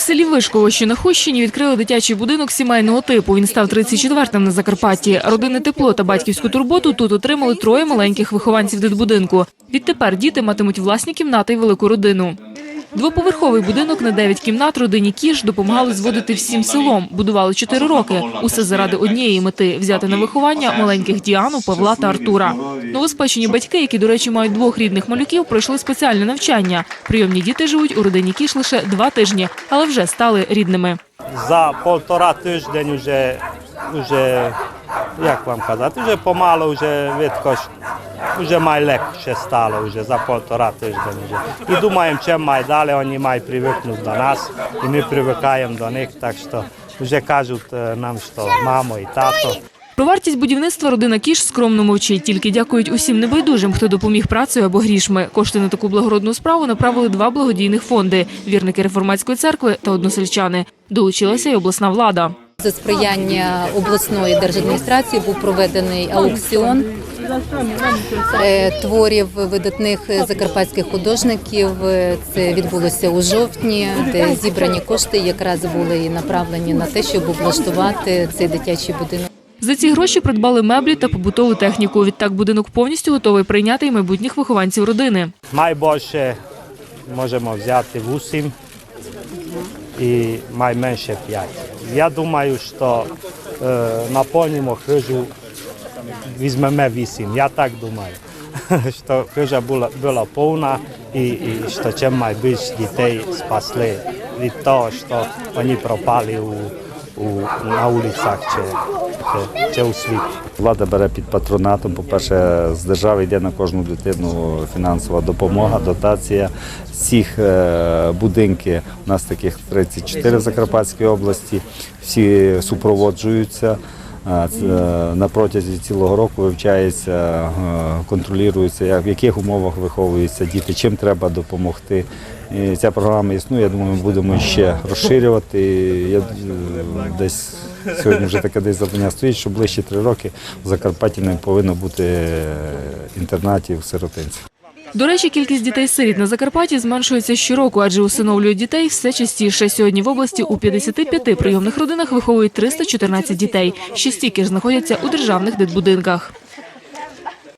У селі Вишково, що на Хущині, відкрили дитячий будинок сімейного типу. Він став 34-м на Закарпатті. Родинне тепло та батьківську турботу тут отримали троє маленьких вихованців дитбудинку. Відтепер діти матимуть власні кімнати і велику родину. Двоповерховий будинок на 9 кімнат родині Кіш допомагали зводити всім селом. Будували 4 роки. Усе заради однієї мети – взяти на виховання маленьких Діану, Павла та Артура. Новоспечені батьки, які, до речі, мають двох рідних малюків, пройшли спеціальне навчання. Прийомні діти живуть у родині Кіш лише два тижні, але вже стали рідними. За полтора тиждень вже, вже як вам казати, вже помало вже видко, вже має легше стало вже за полтора тиждень вже. І думаємо, чим має далі, вони мають привикнути до нас, і ми привикаємо до них, так що вже кажуть е, нам, що мамо і тато. Про вартість будівництва родина Кіш скромно мовчить. Тільки дякують усім небайдужим, хто допоміг працею або грішми. Кошти на таку благородну справу направили два благодійних фонди – вірники реформатської церкви та односельчани. Долучилася й обласна влада. За сприяння обласної держадміністрації був проведений аукціон творів видатних закарпатських художників. Е, Це відбулося у жовтні, де зібрані кошти якраз були і направлені на те, щоб облаштувати цей дитячий будинок. За ці гроші придбали меблі та побутову техніку. Відтак будинок повністю готовий прийняти й майбутніх вихованців родини. Найбільше можемо взяти 8 і найменше 5. Я думаю, що е, наповнимо хижу, візьмемо 8. Я так думаю. Що хижа була, була повна і, і що чим найбільше дітей спасли від того, що вони пропали у, у, на вулицях чи, чи, чи у світі. Влада бере під патронатом. По-перше, з держави йде на кожну дитину фінансова допомога, дотація. Всіх е, будинки, у нас таких 34 в Закарпатській області, всі супроводжуються. Е, На протязі цілого року вивчається, е, контролюється, в яких умовах виховуються діти, чим треба допомогти. І ця програма існує. Я думаю, ми будемо ще розширювати. Я е, десь сьогодні вже таке десь завдання стоїть, що ближче три роки в Закарпатті не повинно бути інтернатів сиротинців. До речі, кількість дітей-сиріт на Закарпатті зменшується щороку, адже усиновлюють дітей все частіше. Сьогодні в області у 55 прийомних родинах виховують 314 дітей. Ще стільки ж знаходяться у державних дитбудинках.